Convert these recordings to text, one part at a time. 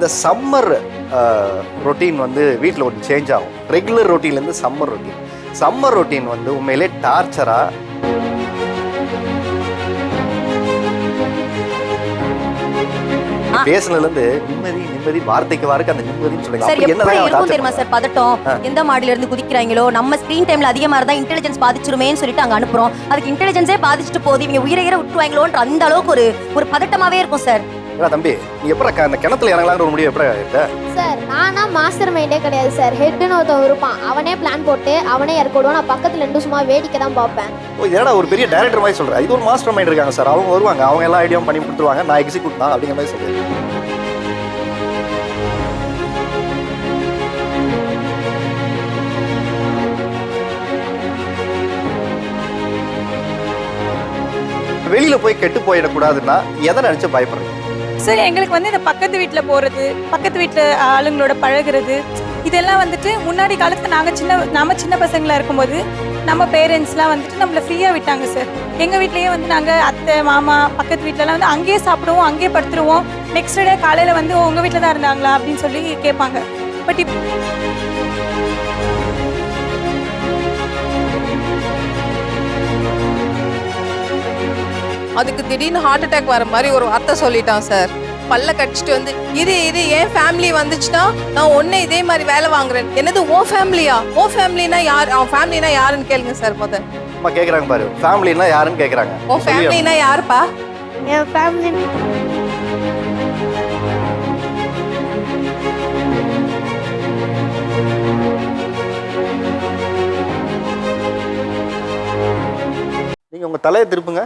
இந்த summer routine வந்து வீட்டில் ஒரு சேஞ்ச் ஆகும். ரெகுலர் ரொட்டீன்லேருந்து சம்மர் ரொட்டீன் சம்மர் ரொட்டீன் வந்து உண்மையிலே டார்ச்சரா பேசுனதுலேருந்து நிம்மதி நிம்மதி வார்த்தைக்கு வார்த்தைக்கு அந்த நிம்மதின்னு சொல்லுங்க. தெரியுமா சார்? பதட்டம். எந்த மாடியில இருந்து குதிக்கிறாங்களோ நம்ம ஸ்கிரீன் டைம்ல அதிகமா இருந்தா இன்டெலிஜென்ஸ் பாதிச்சிருமேன்னு சொல்லிட்டு அங்க அனுப்புறோம். அதுக்கு இன்டெலிஜென்ஸே பாதிச்சுட்டு போகுது. இவங்க உயிரை விட்டுருவாங்களோன்ற அந்த அளவுக்கு ஒரு ஒரு பதட்டமாவே இருக்கும் சார். ஏன்னா தம்பி நீ எப்படா அந்த கிணத்துல இறங்கலாங்கிற ஒரு முடிவு எப்படா சார் நானா மாஸ்டர் மைண்டே கிடையாது சார். ஹெட்னு ஒருத்தன் இருப்பான். அவனே பிளான் போட்டு அவனே இறக்க விடுவான் நான் பக்கத்துல இருந்து சும்மா வேடிக்கை தான் பார்ப்பேன். ஓ இதடா ஒரு பெரிய டைரக்டர் மாதிரி சொல்கிறேன் இது ஒரு மாஸ்டர் மைண்ட் இருக்காங்க சார். அவங்க வருவாங்க. அவங்க எல்லா ஐடியாவும் பண்ணி கொடுத்துருவாங்க. நான் எக்ஸிக்யூட் தான் அப்படிங்கிற மாதிரி சொல்லுவேன் வெளியில போய் கெட்டு போயிடக்கூடாதுன்னா எதை நினைச்சு பயப்படுறீங்க சார் எங்களுக்கு வந்து இந்த பக்கத்து வீட்டில் போகிறது பக்கத்து வீட்டில் ஆளுங்களோட பழகுறது இதெல்லாம் வந்துட்டு முன்னாடி காலத்தில் நாங்கள் சின்ன நம்ம சின்ன பசங்களாக இருக்கும்போது நம்ம பேரண்ட்ஸ்லாம் வந்துட்டு நம்மளை ஃப்ரீயாக விட்டாங்க சார் எங்கள் வீட்லேயே வந்து நாங்கள் அத்தை மாமா பக்கத்து வீட்டிலலாம் வந்து அங்கேயே சாப்பிடுவோம் அங்கேயே படுத்துருவோம். நெக்ஸ்ட் டே காலையில் வந்து உங்கள் வீட்டில் தான் இருந்தாங்களா? அப்படின்னு சொல்லி கேட்பாங்க. பட் இப்போ அதுக்கு திடீர்னு ஹார்ட் அட்டாக் வர மாதிரி ஒரு வார்த்தை சொல்லிட்டான் சார் பல்ல கடிச்சிட்டு வந்து இரு இரு என் ஃபேமிலி வந்துச்சுன்னா நான் ஒன்னே இதே மாதிரி வேலை வாங்குறேன். என்னது ஓ ஃபேமிலியா ஓ ஃபேமிலினா யார்? அவன் ஃபேமிலினா யாருன்னு கேளுங்க சார் முத அம்மா கேக்குறாங்க பாரு. ஃபேமிலின்னா யாருன்னு கேக்குறாங்க. ஓ ஃபேமிலினா யாருப்பா? என் ஃபேமிலி நீங்க உங்க தலையை திருப்புங்க.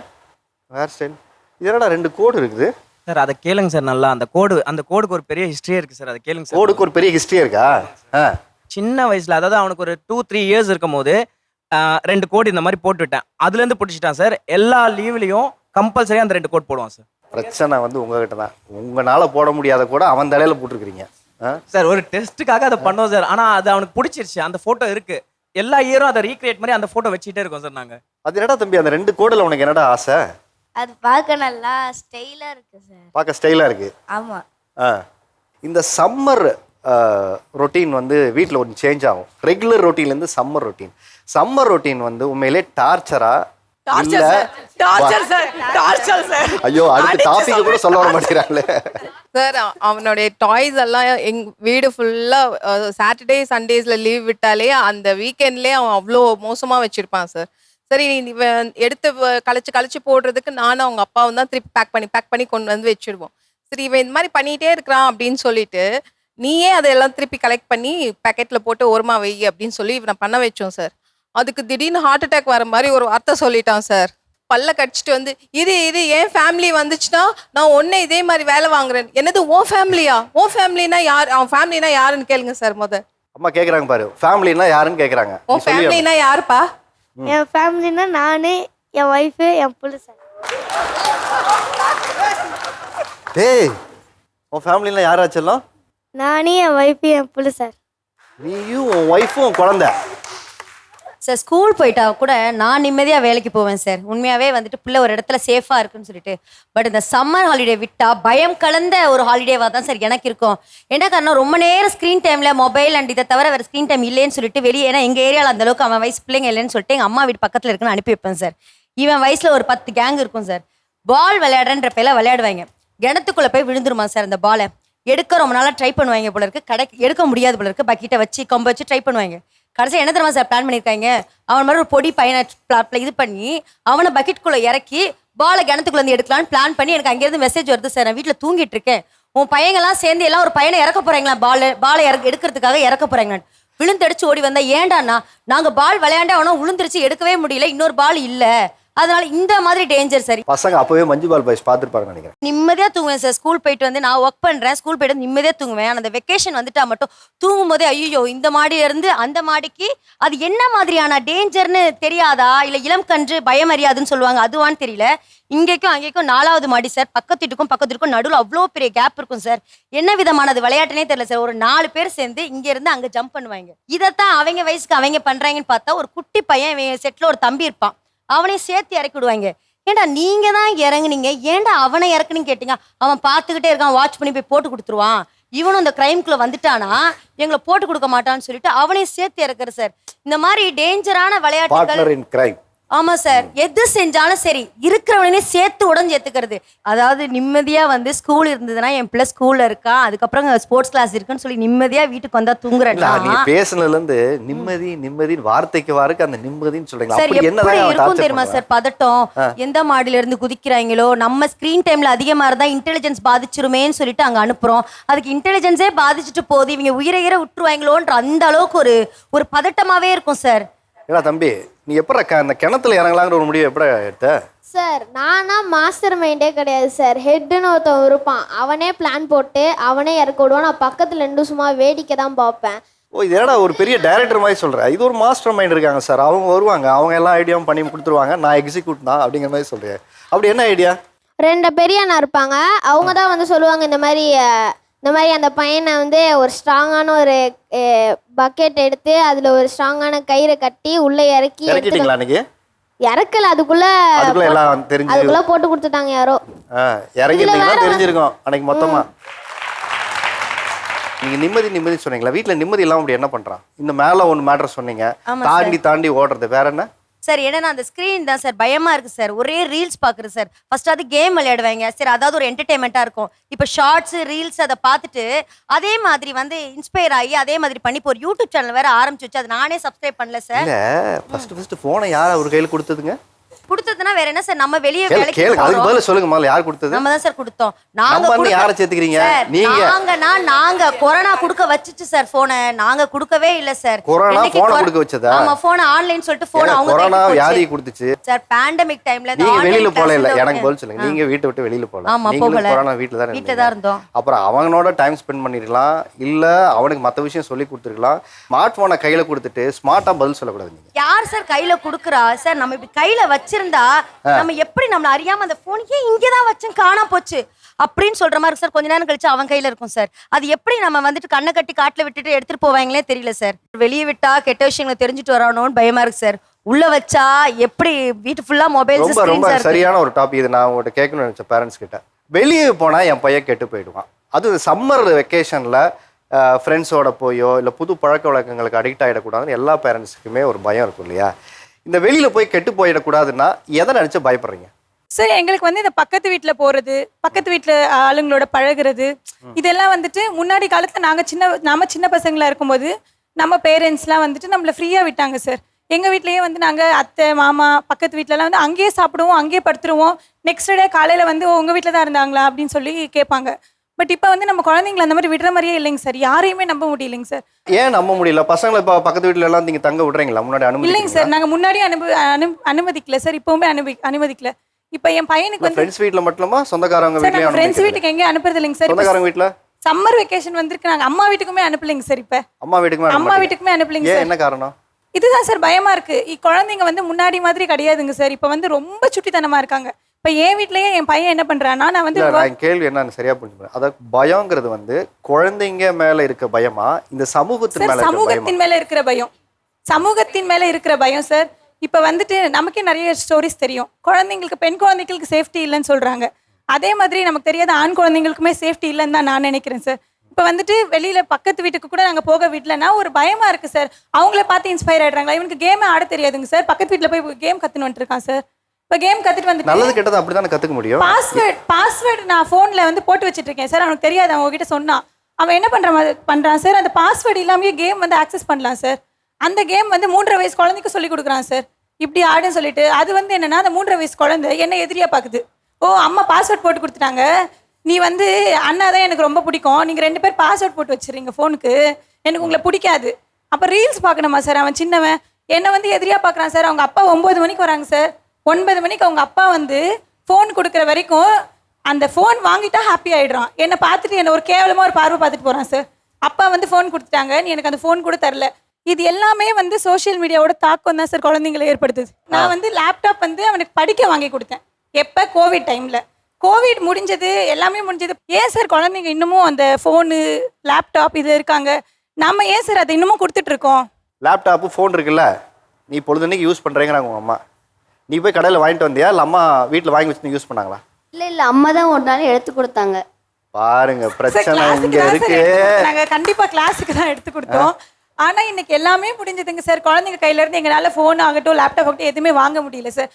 ஹேர் ஸ்டைல் இதனடா ரெண்டு கோடு இருக்குது. சார் அதை கேளுங்க சார் நல்லா. அந்த கோடு அந்த கோடுக்கு ஒரு பெரிய ஹிஸ்டரியே இருக்கு சார். அதை கேளுங்க சார். கோடுக்கு ஒரு பெரிய ஹிஸ்டரி இருக்கா? ஆ. சின்ன வயசுல அதாவது அவனுக்கு ஒரு டூ த்ரீ இயர்ஸ் இருக்கும் போது ரெண்டு கோடு இந்த மாதிரி போட்டு விட்டேன். அதுல இருந்து பிடிச்சிட்டான் சார். எல்லா லீவ்லயும் கம்பல்சரி அந்த ரெண்டு கோட் போடுவான் சார். பிரச்சனை வந்து உங்ககிட்ட தான். உங்களால போட முடியாத கூட அவன் தலையில போட்டிருக்கிறீங்க? சார் ஒரு டெஸ்ட்டுக்காக அதை பண்ணோம் சார். ஆனா அது அவனுக்கு பிடிச்சிருச்சு. அந்த போட்டோ இருக்கு. எல்லா இயரும் அதை ரீக்ரியேட் மாதிரி அந்த போட்டோ வச்சுட்டே இருக்கோம் சார் நாங்க. அது என்னடா தம்பி அந்த ரெண்டு கோடுல உனக்கு என்னடா ஆசை? அது பார்க்க நல்லா ஸ்டைலாக இருக்கு சார். பார்க்க ஸ்டைலா இருக்கு. ஆமாம் ஆ. இந்த சம்மர் ரொட்டீன் வந்து வீட்டில் ஒரு சேஞ்ச் ஆகும். ரெகுலர் ரொட்டீன்லேருந்து சம்மர் ரொட்டீன் சம்மர் ரொட்டீன் வந்து உண்மையிலே டார்ச்சரா இல்ல டார்ச்சர் சார் டார்ச்சர் சார் ஐயோ அடுத்த டாபிக் கூட சொல்ல வர மாட்டேங்கிறாங்களே. சார் அவனுடைய டாய்ஸ் எல்லாம் எங் வீடு ஃபுல்லாக சாட்டர்டே சண்டேஸில் லீவ் விட்டாலே அந்த வீக்கெண்ட்லேயே அவன் அவ்வளோ மோசமாக வச்சுருப்பான் சார் சரி எடுத்து கழிச்சு கழிச்சு போடுறதுக்கு நானும் அவங்க அப்பாவும் தான் திருப்பி பேக் பண்ணி பேக் பண்ணி கொண்டு வந்து வச்சிடுவோம் சரி இவன் இந்த மாதிரி பண்ணிகிட்டே இருக்கிறான் அப்படின்னு சொல்லிட்டு நீயே அதெல்லாம் திருப்பி கலெக்ட் பண்ணி பேக்கெட்டில் போட்டு ஓரமா வை அப்படின்னு சொல்லி இவனை பண்ண வச்சோம் சார் அதுக்கு திடீர்னு ஹார்ட் அட்டாக் வர மாதிரி ஒரு வார்த்தை சொல்லிட்டான் சார் பல்ல கடிச்சிட்டு வந்து இரு இரு என் ஃபேமிலி வந்துச்சுன்னா நான் ஒன்னே இதே மாதிரி வேலை வாங்குறேன். என்னது ஓ ஃபேமிலியா ஓ ஃபேமிலினா யார்? அவன் ஃபேமிலினா யாருன்னு கேளுங்க சார் முத அம்மா கேக்குறாங்க பாரு. ஃபேமிலின்னா யாருன்னு கேக்குறாங்க. ஓ ஃபேமிலினா யாருப்பா? என் ஃபேமிலினா நானு என் ஒய்ஃபு என் புள்ள சார். டேய் உன் ஃபேமிலியில் யாராச்செல்லாம் நானே என் ஒய்ஃபு என் புள்ள சார். நீயும் உன் ஒய்ஃபும் குழந்தை. சார் ஸ்கூல் போயிட்டா கூட நான் நிம்மதியாக வேலைக்கு போவேன் சார். உண்மையாகவே வந்துட்டு பிள்ளை ஒரு இடத்துல சேஃபாக இருக்குன்னு சொல்லிட்டு. பட் இந்த சம்மர் ஹாலிடே விட்டால் பயம் கலந்த ஒரு ஹாலிடேவாக தான் சார் எனக்கு இருக்கும். என்ன காரணம்? ரொம்ப நேரம் ஸ்க்ரீன் டைமில் மொபைல் அண்ட் இதை தவிர வேறு ஸ்க்ரீன் டைம் இல்லைன்னு சொல்லிட்டு வெளியே ஏன்னா எங்கள் ஏரியாவில் அந்தளவுக்கு அவன் வயசு பிள்ளைங்க இல்லைன்னு சொல்லிட்டு எங்கள் அம்மா வீட்டு பக்கத்தில் இருக்குன்னு அனுப்பி வைப்பேன் சார். இவன் வயசில் ஒரு பத்து கேங் இருக்கும் சார். பால் விளையாடுறன்ற பேல விளையாடுவாங்க. கிணத்துக்குள்ளே போய் விழுந்துருமா சார் அந்த பாலை எடுக்க ரொம்ப நாளாக ட்ரை பண்ணுவாங்க போல இருக்கு. கடை எடுக்க முடியாது போல இருக்கு. பக்கெட்டை வச்சு கொம்ப வச்சு ட்ரை பண்ணுவாங்க. கடைசி என்ன தெரியுமா சார் பிளான் பண்ணியிருக்காங்க அவன் மாதிரி ஒரு பொடி பையனை இது பண்ணி அவனை பக்கெட்குள்ளே இறக்கி பாலை கிணத்துக்குள்ள இருந்து எடுக்கலாம்னு பிளான் பண்ணி எனக்கு அங்கேருந்து மெசேஜ் வருது சார் நான் வீட்டில் தூங்கிட்டு இருக்கேன். உன் பையங்கெல்லாம் சேர்ந்து எல்லாம் ஒரு பையனை இறக்க போகிறாங்களா பால் பாலை இறக்க எடுக்கிறதுக்காக இறக்க போறாங்களான்னு விழுந்தடிச்சு ஓடி வந்தா ஏண்டாண்ணா நாங்கள் பால் விளையாண்டே அவனும் விழுந்துருச்சு எடுக்கவே முடியல இன்னொரு பால் இல்லை. அதனால இந்த மாதிரி டேஞ்சர் சார் பசங்க அப்போவே மஞ்சு பால் பாய்ஸ் பார்த்துருப்பாங்கன்னு நினைக்கிறேன். நிம்மதியா தூங்குவேன் சார் ஸ்கூல் போயிட்டு வந்து நான் ஒர்க் பண்றேன். ஸ்கூல் போயிட்டு வந்து நிம்மதியா தூங்குவேன். அந்த வெக்கேஷன் வந்துட்டா மட்டும் தூங்கும் போதே ஐயோ இந்த மாடியில இருந்து அந்த மாடிக்கு அது என்ன மாதிரியான டேஞ்சர்னு தெரியாதா? இல்ல இளம் கன்று பயம் அறியாதுன்னு சொல்லுவாங்க. அதுவான்னு தெரியல. இங்கேக்கும் அங்கேக்கும் நாலாவது மாடி சார் பக்கத்து வீட்டுக்கும் பக்கத்து வீட்டுக்கும் நடுவில் அவ்வளோ பெரிய கேப் இருக்கும் சார் என்ன விதமானது? விளையாட்டுனே தெரியல சார் ஒரு நாலு பேர் சேர்ந்து இங்க இருந்து அங்க ஜம்ப் பண்ணுவாங்க. இதைத்தான் அவங்க வயசுக்கு அவங்க பண்றாங்கன்னு பார்த்தா ஒரு குட்டி பையன் செட்ல ஒரு தம்பி இருப்பான். அவனையும் சேர்த்து இறக்கி விடுவாங்க ஏன்டா நீங்க தான் இறங்குனீங்க? ஏன்டா அவனை இறக்குனீங்க கேட்டீங்க? அவன் பார்த்துக்கிட்டே இருக்கான் வாட்ச் பண்ணி போய் போட்டு கொடுத்துருவான். இவனும் இந்த கிரைம்குள்ள வந்துட்டானா? எங்களை போட்டு கொடுக்க மாட்டான்னு சொல்லிட்டு அவனையும் சேர்த்து இறக்குற சார் இந்த மாதிரி டேஞ்சரான விளையாட்டுகள் ஆமா சார். எது செஞ்சாலும் சரி இருக்கிறவனே சேர்த்து உடஞ்சு ஏத்துக்கிறது அதாவது நிம்மதியா வந்து ஸ்கூல் இருந்ததுன்னா என் பிள்ளை ஸ்கூல்ல இருக்கா அதுக்கப்புறம் ஸ்போர்ட்ஸ் கிளாஸ் இருக்குன்னு சொல்லி நிம்மதியா வீட்டுக்கு வந்தா தூங்குறேன்னா நீங்க பேசுனதுல இருந்து நிம்மதி நிம்மதின்னு வார்த்தைக்கு வாருக்கு அந்த நிம்மதின்னு சொல்றீங்க சார் எப்படி இருக்கும் தெரியுமா? சார்? பதட்டம். எந்த மாடியில இருந்து குதிக்கிறாங்களோ நம்ம ஸ்கிரீன் டைம்ல அதிகமா இருந்தா இன்டெலிஜென்ஸ் பாதிச்சிருமேன்னு சொல்லிட்டு அங்க அனுப்புறோம். அதுக்கு இன்டெலிஜென்ஸே பாதிச்சுட்டு போகுது. இவங்க உயிரை விட்டுருவாங்களோன்ற அந்த அளவுக்கு ஒரு ஒரு பதட்டமாவே இருக்கும் சார். ஏடா தம்பி நீ எப்படா அந்த கிணத்துல இறங்கலாங்கிற ஒரு முடிவு எப்படா எடுத்த? சார் நானா மாஸ்டர் மைண்டே கிடையாது சார். ஹெட்டுன்னு ஒருத்தன் இருப்பான். அவனே பிளான் போட்டு அவனே இறக்க விடுவான். நான் பக்கத்துல இருந்து சும்மா வேடிக்கை தான் பார்ப்பேன். ஓ இது ஒரு பெரிய டைரக்டர் மாதிரி சொல்ற? இது ஒரு மாஸ்டர் மைண்ட் இருக்காங்க சார். அவங்க வருவாங்க. அவங்க எல்லா ஐடியாவும் பண்ணி கொடுத்துருவாங்க. நான் எக்ஸிக்யூட் தான் அப்படிங்கிற மாதிரி சொல்றேன் அப்படி என்ன ஐடியா ரெண்டு பெரியண்ணா இருப்பாங்க. அவங்க தான் வந்து சொல்லுவாங்க இந்த மாதிரி இந்த மாதிரி அந்த பையனை வந்து ஒரு ஸ்ட்ராங்கான ஒரு பக்கெட் எடுத்து அதில் ஒரு ஸ்ட்ராங்கான கயிறை கட்டி உள்ளே இறக்கி இறக்கிட்டீங்களா அன்னைக்கு? இறக்கல. அதுக்குள்ள அதுக்குள்ள எல்லாம் தெரிஞ்சு அதுக்குள்ள போட்டு கொடுத்துட்டாங்க யாரோ. இறங்கிட்டீங்கன்னா தெரிஞ்சிருக்கும் அன்னைக்கு மொத்தமா. நீங்க நிம்மதி நிம்மதி சொன்னீங்களா? வீட்ல நிம்மதி இல்லாம அப்படி என்ன பண்றான்? இந்த மேல ஒன்னு மேட்டர் சொன்னீங்க. தாண்டி தாண்டி ஓடுறது. வேற என்ன? சார் என்னன்னா அந்த ஸ்க்ரீன் தான் சார் பயமா இருக்கு சார். ஒரே ரீல்ஸ் பாக்குறது சார். ஃபர்ஸ்ட் அது கேம் விளையாடுவாங்க. சரி அதாவது ஒரு என்டர்டைன்மெண்டா இருக்கும். இப்போ ஷார்ட்ஸ் ரீல்ஸ் அதை பார்த்துட்டு அதே மாதிரி வந்து இன்ஸ்பயர் ஆகி அதே மாதிரி பண்ணி இப்போ ஒரு யூடியூப் சேனல் வேற ஆரம்பிச்சு வச்சு அது நானே சப்ஸ்கிரைப் பண்ணல சார். ஃபர்ஸ்ட் ஃபர்ஸ்ட் போனை யார் அவர் கையில் கொடுத்ததுங்க? கொடுத்ததுன்னா வேற என்ன சார்? நம்ம வெளியே வேலைக்கு கேளுங்க அதுக்கு. பதில் சொல்லுங்க முதல்ல யார் கொடுத்தது? நம்ம தான் சார் கொடுத்தோம். நாங்க வந்து யாரை சேர்த்துக்கிறீங்க? சார், நீங்க. நாங்கன்னா நாங்க கொரோனா கொடுக்க வச்சுச்சு சார் போனை நாங்க கொடுக்கவே இல்ல சார். கொரோனா கொ- கொடுக்க வச்சதா? ஆமா போன் ஆன்லைன் சொல்லிட்டு போன் அவங்க கொரோனா வியாதி. கொடுத்துச்சு. சார் பேண்டமிக் டைம்ல நீங்க வெளியில போல இல்ல எனக்கு பதில் சொல்லுங்க. நீங்க வீட்டை விட்டு வெளியில போல ஆமா, போகல. கொரோனா வீட்டுல தான் வீட்ல தான் இருந்தோம். அப்புறம் அவனோட டைம் ஸ்பெண்ட் பண்ணிருக்கலாம். இல்ல அவனுக்கு மத்த விஷயம் சொல்லி கொடுத்துருக்கலாம். ஸ்மார்ட் போனை கையில கொடுத்துட்டு ஸ்மார்ட்டா பதில் சொல்லக்கூடாது யார் சார் கையில குடுக்குறா? சார் நம்ம இப்படி கையில வச்சிருந்தா நம்ம எப்படி நம்மள அறியாம அந்த போன் ஏன் இங்கதான் வச்சேன் காணாம போச்சு? அப்படின்னு சொல்ற மாதிரி சார் கொஞ்ச நேரம் கழிச்சு அவன் கையில இருக்கும் சார். அது எப்படி நம்ம வந்துட்டு கண்ணை கட்டி காட்டுல விட்டுட்டு எடுத்துட்டு போவாங்களே தெரியல சார். வெளியே விட்டா கெட்ட விஷயங்களை தெரிஞ்சுட்டு வரானோன்னு பயமா இருக்கு சார். உள்ள வச்சா எப்படி வீட்டு ஃபுல்லா மொபைல்ஸ் ரொம்ப ரொம்ப சரியான ஒரு டாபிக் இது. நான் உங்கள்கிட்ட கேட்கணும்னு நினைச்சேன் பேரண்ட்ஸ் கிட்ட. வெளியே போனா என் பையன் கெட்டு போயிடுவான். அது சம்மர் வெக்கேஷன்ல ஃப்ரெண்ட்ஸோட போயோ இல்லை புது பழக்க வழக்கங்களுக்கு அடிக்ட் ஆகிடக்கூடாதுன்னு எல்லா பேரண்ட்ஸுக்குமே ஒரு பயம் இருக்கும் இல்லையா? இந்த வெளியில போய் கெட்டு போயிடக்கூடாதுன்னா எதை நினைச்சு பயப்படுறீங்க? சார் எங்களுக்கு வந்து இந்த பக்கத்து வீட்டில் போகிறது பக்கத்து வீட்டில் ஆளுங்களோட பழகுறது இதெல்லாம் வந்துட்டு முன்னாடி காலத்தில் நாங்கள் சின்ன நாம சின்ன பசங்களா இருக்கும்போது நம்ம பேரண்ட்ஸ்லாம் வந்துட்டு நம்மளை ஃப்ரீயாக விட்டாங்க சார் எங்கள் வீட்லேயே வந்து நாங்கள் அத்தை மாமா பக்கத்து வீட்டிலலாம் வந்து அங்கேயே சாப்பிடுவோம் அங்கேயே படுத்துருவோம். நெக்ஸ்ட் டே காலையில் வந்து உங்கள் வீட்டில் தான் இருந்தாங்களா? அப்படின்னு சொல்லி கேட்பாங்க. பட் இப்போ வந்து நம்ம குழந்தைங்கள அந்த மாதிரி விடுற மாதிரியே இல்லைங்க சார் யாரையுமே நம்ப முடியலைங்க சார் ஏன் நம்ப முடியல? பசங்களை இப்போ பக்கத்து வீட்ல எல்லாம் நீங்க தங்க விடுறீங்களா? முன்னாடி இல்லைங்க சார் நாங்கள் முன்னாடி அனுப அனு அனுமதிக்கல சார் இப்போவுமே அனுபவி அனுமதிக்கல. இப்போ என் பையனுக்கு வந்து ஃப்ரெண்ட்ஸ் வீட்ல மட்டுமா சொந்தக்காரங்க நாங்கள் ஃப்ரெண்ட்ஸ் வீட்டுக்கு எங்கேயும் அனுப்புறது இல்லைங்க சார் சொந்தக்காரங்க வீட்ல? சம்மர் வெக்கேஷன் வந்திருக்கு. நாங்க அம்மா வீட்டுக்குமே அனுப்பலைங்க சார் இப்ப. அம்மா வீட்டுக்குமே அனுப்ப அம்மா. வீட்டுக்குமே அனுப்பலைங்க சார் என்ன காரணம்? இதுதான் சார் பயமா இருக்கு. இ- குழந்தைங்க வந்து முன்னாடி மாதிரி கிடையாதுங்க சார் இப்ப வந்து ரொம்ப சுட்டித்தனமா இருக்காங்க. இப்ப என் வீட்லயே என் பையன் என்ன பண்றான்னா நான் வந்து நான் கேள்வி என்னன்னு சரியா புரிஞ்சுக்கிறேன் அதாவது பயங்கிறது வந்து குழந்தைங்க மேல இருக்க பயமா? இந்த சமூகத்தின் மேல சமூகத்தின் மேல இருக்கிற பயம். சமூகத்தின் மேல இருக்கிற பயம் சார். இப்ப வந்துட்டு நமக்கே நிறைய ஸ்டோரிஸ் தெரியும். குழந்தைங்களுக்கு பெண் குழந்தைங்களுக்கு சேஃப்டி இல்லைன்னு சொல்றாங்க. அதே மாதிரி நமக்கு தெரியாத ஆண் குழந்தைங்களுக்குமே சேஃப்டி இல்லைன்னு தான் நான் நினைக்கிறேன் சார். இப்ப வந்துட்டு வெளியில பக்கத்து வீட்டுக்கு கூட நாங்க போக விடலன்னா ஒரு பயமா இருக்கு சார். அவங்கள பார்த்து இன்ஸ்பயர் ஆயிடுறாங்களா? இவனுக்கு கேம் ஆட தெரியாதுங்க சார். பக்கத்து வீட்டுல போய் கேம் கத்துன்னு வந்துருக்கான் சார். இப்ப கேம் கத்துட்டு வந்துட்டு நல்லது கெட்டது அப்படித்தானே கத்துக்க முடியும்? பாஸ்வேர்ட் பாஸ்வேர்டு நான் ஃபோனில் வந்து போட்டு வச்சிட்டு இருக்கேன் சார் அவனுக்கு தெரியாது அவன் உங்ககிட்ட சொன்னான். அவன் என்ன பண்ற மாதிரி பண்றான்? சார் அந்த பாஸ்வேர்டு இல்லாமயே கேம் வந்து ஆக்சஸ் பண்ணலாம் சார். அந்த கேம் வந்து மூன்றரை வயசு குழந்தைக்கு சொல்லி கொடுக்குறான் சார். இப்படி ஆடுன்னு சொல்லிட்டு அது வந்து என்னன்னா அந்த மூன்றரை வயசு குழந்தை என்ன எதிரியா பாக்குது. ஓ அம்மா பாஸ்வேர்ட் போட்டு கொடுத்துட்டாங்க. நீ வந்து அண்ணா தான் எனக்கு ரொம்ப பிடிக்கும். நீங்க ரெண்டு பேர் பாஸ்வேர்ட் போட்டு வச்சிருங்க ஃபோனுக்கு எனக்கு உங்களை பிடிக்காது. அப்போ ரீல்ஸ் பார்க்கணுமா சார்? அவன் சின்னவன். என்னை வந்து எதிரியா பார்க்குறான் சார். அவங்க அப்பா ஒம்பது மணிக்கு வராங்க சார். ஒன்பது மணிக்கு அவங்க அப்பா வந்து ஃபோன் கொடுக்குற வரைக்கும் அந்த ஃபோன் வாங்கிட்டா ஹாப்பி ஆயிடுறான். என்னை பார்த்துட்டு என்ன ஒரு கேவலமாக ஒரு பார்வை பார்த்துட்டு போகிறான் சார் அப்பா வந்து ஃபோன் கொடுத்துட்டாங்க. நீ எனக்கு அந்த ஃபோன் கூட தரல. இது எல்லாமே வந்து சோஷியல் மீடியாவோட தாக்கம் தான் சார் குழந்தைங்களை ஏற்படுத்துது. நான் வந்து லேப்டாப் வந்து அவனுக்கு படிக்க வாங்கி கொடுத்தேன். எப்போ? கோவிட் டைமில் கோவிட் முடிஞ்சது எல்லாமே முடிஞ்சது. ஏன் சார் குழந்தைங்க இன்னமும் அந்த ஃபோனு லேப்டாப் இது இருக்காங்க? நம்ம ஏன் சார் அதை இன்னமும் கொடுத்துட்டு இருக்கோம்? லேப்டாப்பு ஃபோன் இருக்குல்ல? நீ பொழுதுனைக்கு யூஸ் பண்றேங்கிறாங்க உங்க அம்மா. நீ போய் கடையில் வாங்கிட்டு வந்தியா? இல்லை அம்மா வீட்டில் வாங்கி வச்சு யூஸ் பண்ணாங்களா? இல்லை இல்லை அம்மா தான் ஒரு நாள் எடுத்து கொடுத்தாங்க. பாருங்க பிரச்சனை இங்க இருக்கு. நாங்க கண்டிப்பா கிளாஸுக்கு தான் எடுத்து கொடுத்தோம். ஆனா இன்னைக்கு எல்லாமே முடிஞ்சதுங்க சார். குழந்தைங்க கையில இருந்து எங்களால ஃபோன் ஆகட்டும் லேப்டாப் ஆகட்டும் எதுவுமே வாங்க முடியல சார்.